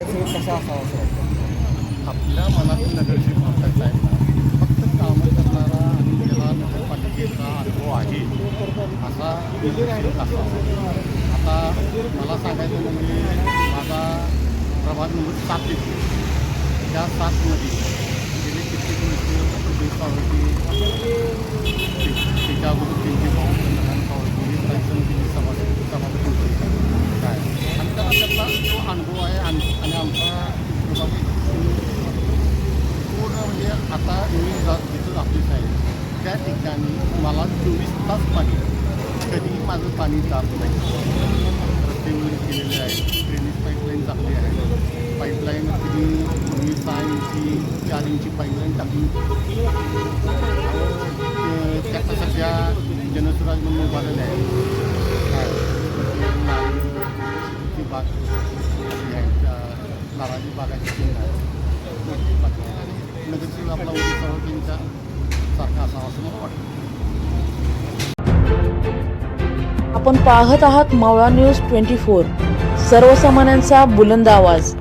नगरसेवक कसा असावा असं वाटतं आपल्या मनातील नगरसेवक म्हणतात आहेत फक्त कामं करणारा आणि ज्याला नगरपालिकेचा अनुभव आहे असा नगरसेवक असावा. आता मला सांगायचं म्हणजे माझा प्रभाग नंबर सात येतो. त्या सातमध्ये आता मी जा- जिथं ऑफिस आहे त्या ठिकाणी मला चोवीस तास पाणी कधी माझं पाणी जात नाही. रस्ते केलेले आहे. ड्रेनेज पाईपलाईन टाकली आहे. पाईपलाईन किती मी सहा इंची चार इंची पाईपलाईन टाकली त्याचा सध्या जनसुराज म्हणून उभारलेले आहे. बाग आहे. त्या बागाची आहे. मोठी नगरसेवक आपला उदय सर्व त्यांच्या सारखा असावा असं मला वाटतं. आपण पाहत आहात मावळा न्यूज ट्वेंटी फोर. सर्वसामान्यांचा बुलंद आवाज.